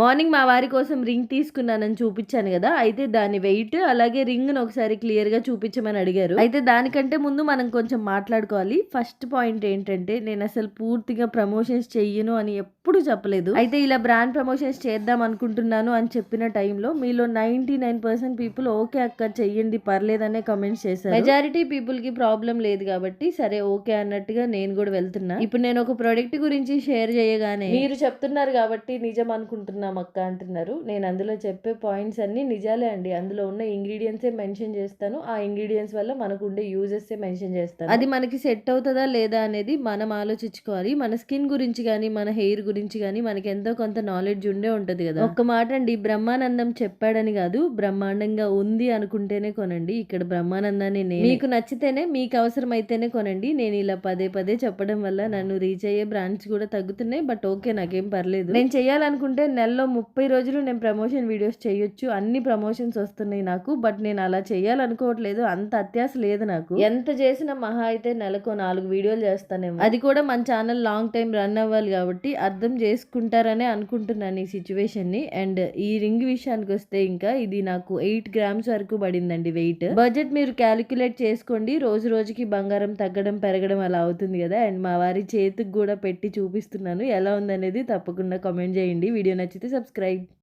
Morning మా వారి కోసం రింగ్ తీసుకున్నానని చూపించాను కదా అయితే దాని వెయిట్ అలాగే రింగ్ను ఒకసారి క్లియర్గా చూపించమని అడిగారు. అయితే దానికంటే ముందు మనం కొంచెం మాట్లాడుకోవాలి. ఫస్ట్ పాయింట్ ఏంటంటే నేను అసలు పూర్తిగా ప్రమోషన్స్ చెయ్యను అని ఎప్పుడు చెప్పలేదు. అయితే ఇలా బ్రాండ్ ప్రమోషన్స్ చేద్దాం అనుకుంటున్నాను అని చెప్పిన టైంలో మీలో ninety nine percent people okay అక్క చెయ్యండి పర్లేదనే కమెంట్స్ చేశారు. మెజారిటీ పీపుల్కి ప్రాబ్లం లేదు కాబట్టి సరే ఓకే అన్నట్టుగా నేను కూడా వెళ్తున్నా. ఇప్పుడు నేను ఒక ప్రోడక్ట్ గురించి షేర్ చేయగానే మీరు చెప్తున్నారు కాబట్టి నిజం అనుకుంటున్నాను. అనుకుంటున్నాం అక్క అంటున్నారు. నేను అందులో చెప్పే పాయింట్స్ అన్ని నిజాలే అండి. అందులో ఉన్న ఇంగ్రీడియంట్సే మెన్షన్ చేస్తాను. ఆ ఇంగ్రీడియంట్స్ వల్ల మనకు ఉండే యూజెస్ మెన్షన్ చేస్తాను. అది మనకి సెట్ అవుతుందా లేదా అనేది మనం ఆలోచించుకోవాలి. మన స్కిన్ గురించి కానీ మన హెయిర్ గురించి కానీ మనకి ఎంతో కొంత నాలెడ్జ్ ఉండే ఉంటది కదా. ఒక్క మాట అండి. బ్రహ్మానందం చెప్పాడని కాదు బ్రహ్మాండంగా ఉంది అనుకుంటేనే కొనండి. ఇక్కడ బ్రహ్మానందాన్ని నేను మీకు నచ్చితేనే మీకు అవసరం అయితేనే కొనండి. నేను ఇలా పదే పదే చెప్పడం వల్ల నన్ను రీచ్ అయ్యే బ్రాండ్స్ కూడా తగ్గుతున్నాయి. బట్ ఓకే నాకేం పర్లేదు. నేను చేయాలనుకుంటే నెలలో ముప్పై రోజులు నేను ప్రమోషన్ వీడియోస్ చేయొచ్చు. అన్ని ప్రమోషన్స్ వస్తున్నాయి నాకు. బట్ నేను అలా చేయాలనుకోవట్లేదు. అంత అత్యాస లేదు నాకు. ఎంత చేసినా మహా అయితే నెలకు నాలుగు వీడియోలు చేస్తానేమో. అది కూడా మన ఛానల్ లాంగ్ టైం రన్ అవ్వాలి కాబట్టి అర్థం చేసుకుంటారనే అనుకుంటున్నాను ఈ సిచ్యువేషన్ని. అండ్ ఈ రింగ్ విషయానికి వస్తే ఇంకా ఇది నాకు ఎయిట్ గ్రామ్స్ వరకు పడిందండి వెయిట్ బడ్జెట్ మీరు క్యాలిక్యులేట్ చేసుకోండి. రోజు రోజుకి బంగారం తగ్గడం పెరగడం అలా అవుతుంది కదా. అండ్ మా వారి చేతికి కూడా పెట్టి చూపిస్తున్నాను. ఎలా ఉందనేది తప్పకుండా కామెంట్ చేయండి. వీడియో నచ్చితే సబ్స్క్రైబ్.